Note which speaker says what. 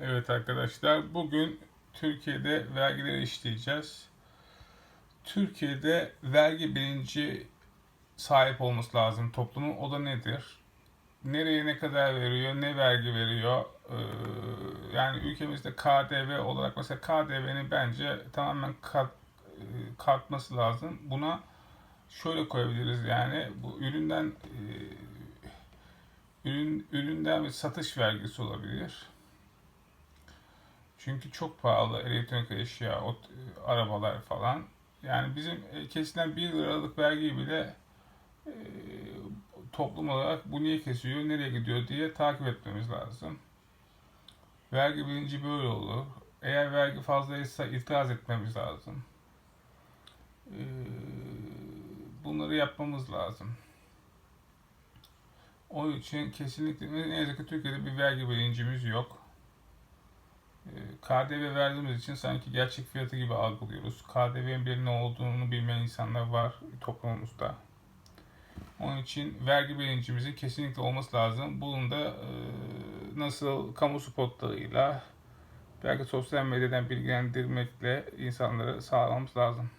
Speaker 1: Evet arkadaşlar, bugün Türkiye'de vergileri işleyeceğiz. Türkiye'de vergi bilinci sahip olması lazım toplumun. O da nedir? Nereye ne kadar veriyor, ne vergi veriyor? Ee, yani ülkemizde KDV olarak mesela KDV'nin bence tamamen kalk, e, kalkması lazım. Buna şöyle koyabiliriz yani bu üründen e, ürün üründen bir satış vergisi olabilir. Çünkü çok pahalı elektronik eşya, o, e, arabalar falan. Yani bizim e, kesilen 1 liralık vergiyi bile e, toplum olarak bu niye kesiyor, nereye gidiyor diye takip etmemiz lazım. Vergi bilinci böyle olur. Eğer vergi fazlaysa itiraz etmemiz lazım. E, bunları yapmamız lazım. O için kesinlikle ne yazık ki Türkiye'de bir vergi bilincimiz yok. KDV verdiğimiz için sanki gerçek fiyatı gibi algılıyoruz. KDV'nin bir ne olduğunu bilmeyen insanlar var toplumumuzda. Onun için vergi bilincimizin kesinlikle olması lazım. Bunun da e, nasıl kamu spotlarıyla belki sosyal medyadan bilgilendirmekle insanları sağlamamız lazım.